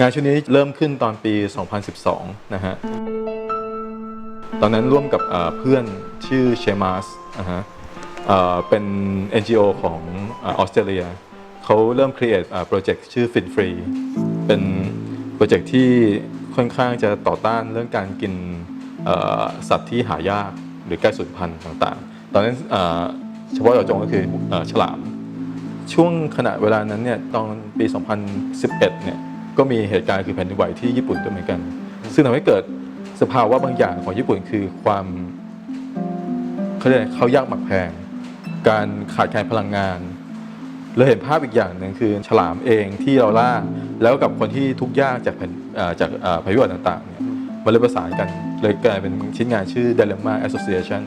งานชุดนี้เริ่มขึ้นตอนปี 2012 นะฮะ ตอนนั้นร่วมกับเพื่อนชื่อเชมาสนะฮะเอ่อเป็น NGO ของออสเตรเลียเขาเริ่ม create โปรเจกต์ชื่อ Fit Free เป็นโปรเจกต์ที่ค่อนข้างจะต่อต้านเรื่องการกินสัตว์ที่หายากหรือใกล้สูญพันธุ์ต่างๆ ตอนนั้นเฉพาะเจาะจงก็คืออฉลาม ช่วงขณะเวลานั้นเนี่ยตอนปี 2011 เนี่ย ก็มีเหตุการณ์คือแผ่นดินไหวที่ญี่ปุ่นด้วยเหมือนกัน ซึ่งทำให้เกิดสภาวะบางอย่างของญี่ปุ่นคือความเขาเรียกเขายากหมักแพง การขาดแคลนพลังงานเราเห็นภาพอีกอย่างหนึ่งคือฉลามเองที่เราล่าแล้วกับคนที่ทุกข์ยากจากแผ่นจากเอ่อภัยพิบัติต่างๆเนี่ยมันเลยประสานกันเลยกลายเป็นชิ้นงานชื่อ Dilemma Association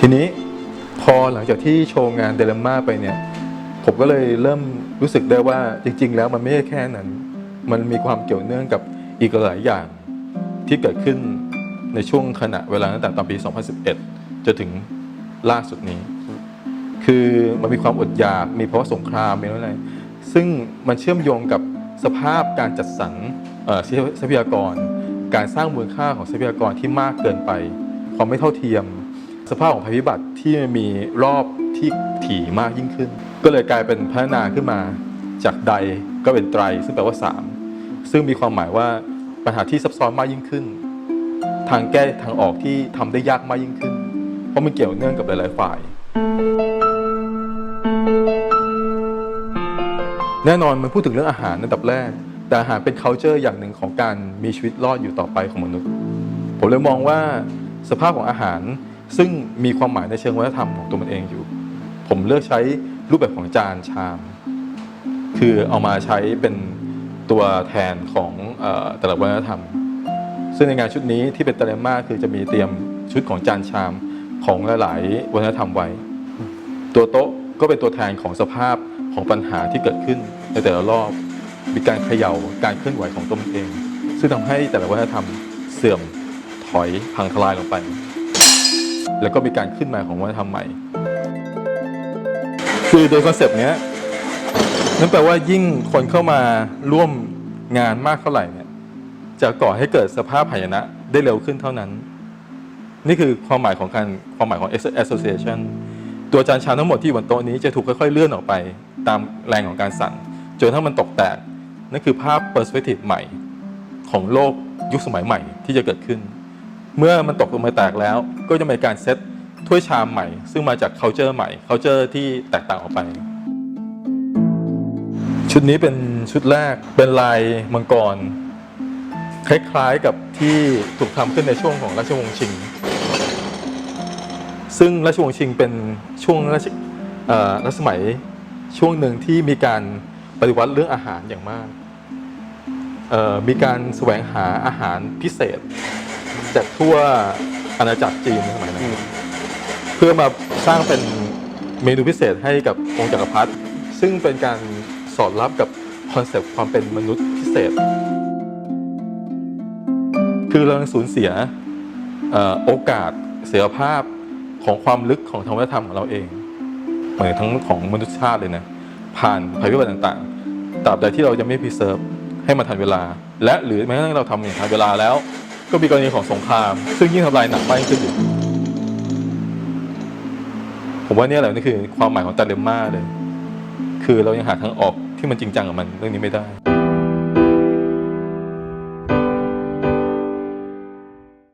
ทีนี้พอหลังจากที่โชว์งานเดลม่าไปเนี่ย ผมก็เลยเริ่มรู้สึกได้ว่าจริง ๆ แล้วมันไม่ใช่แค่นั้น มันมีความเกี่ยวเนื่องกับอีกหลายอย่างที่เกิดขึ้นในช่วงขณะเวลาตั้งแต่ตอนปี 2011 จนถึงล่าสุดนี้ คือมันมีความอดอยาก มีภาวะสงครามมีอะไร ซึ่งมันเชื่อมโยงกับสภาพการจัดสรรเอ่อทรัพยากร การสร้างมูลค่าของทรัพยากรที่มากเกินไป ความไม่เท่าเทียม สภาพของภัยพิบัติที่มีรอบที่ถี่มากยิ่งขึ้น ก็เลยกลายเป็นพัฒนาขึ้นมา จากใดก็เป็นไตร ซึ่งแปลว่า 3 ซึ่งมีความหมายว่าปัญหาที่ซับซ้อนมากยิ่งขึ้น ทางแก้ทางออกที่ทำได้ยากมากยิ่งขึ้น เพราะมันเกี่ยวเนื่องกับหลาย ๆ ฝ่าย แน่นอนมันพูดถึงเรื่องอาหารในอันดับแรก แต่อาหารเป็น culture อย่างหนึ่งของการมีชีวิตรอดอยู่ต่อไปของมนุษย์ ผมเลยมองว่าสภาพของอาหาร ซึ่งมีความหมายในเชิงวัฒนธรรมของตัวมันเองอยู่ ผมเลือกใช้รูปแบบของจานชาม คือเอามาใช้เป็นตัวแทนของแต่ละวัฒนธรรม ซึ่งในงานชุดนี้ที่เป็นเตเลมาคือจะมีเตรียมชุดของจานชามของหลาย ๆ วัฒนธรรมไว้ ตัวโต๊ะก็เป็นตัวแทนของสภาพของปัญหาที่เกิดขึ้นในแต่ละรอบมีการเขย่าการเคลื่อนไหวของตัวมันเอง ซึ่งทำให้แต่ละวัฒนธรรมเสื่อมถอยพังทลายลงไป แล้วก็มีการขึ้นมาของวัฒนธรรมใหม่ คือโดยคอนเซปต์เนี้ยนั่นแปลว่ายิ่งคนเข้ามาร่วมงานมากเท่าไหร่เนี่ยจะก่อให้เกิดสภาพหายนะได้เร็วขึ้นเท่านั้น นี่คือความหมายของการความหมายของ association ตัวจานชามทั้งหมดที่บนโต๊ะนี้จะถูกค่อยๆเลื่อนออกไป ตามแรงของการสั่นจนถ้ามันตกแตกนั่นคือภาพ perspective ใหม่ของโลกยุคสมัยใหม่ที่จะเกิดขึ้น เมื่อมันตกลงมาแตกแล้ว ก็จะมีการเซตถ้วยชามใหม่ ซึ่งมาจาก culture ใหม่ culture ที่แตกต่างออกไป ชุดนี้เป็นชุดแรกเป็นลายมังกร คล้ายๆกับที่ถูกทำขึ้นในช่วงของราชวงศ์ชิง ซึ่งราชวงศ์ชิงเป็นช่วงราชรัชสมัยช่วงหนึ่งที่มีการปฏิวัติเรื่องอาหารอย่างมาก มีการแสวงหาอาหารพิเศษ จากทั่ว อาณาจักรจีนในสมัยนั้นเพื่อมาสร้างเป็นเมนูพิเศษให้กับองค์จักรพรรดิซึ่งเป็นการสอดรับกับคอนเซปต์ความเป็นมนุษย์พิเศษ คือเราสูญเสียอโอกาสเสียภาพของความลึกของธรรมธรรมของเราเองเหมายถึงทั้งของมนุษยชาติเลยนะ ผ่านภัยพิบัติต่างๆตราบใดที่เราจะไม่พิเซิร์ฟให้มันทันเวลา และหรือแม้กระทั่งเราทำอย่างทันเวลาแล้ว ก็มีกรณีของสงคราม ซึ่งยิ่งทำลายหนักมากยิ่งขึ้นอยู่ผมว่าเนี่ยแหละนี่คือความหมายของตาเลมมาเลย คือเรายังหาทางออกที่มันจริงจังกับมันเรื่องนี้ไม่ได้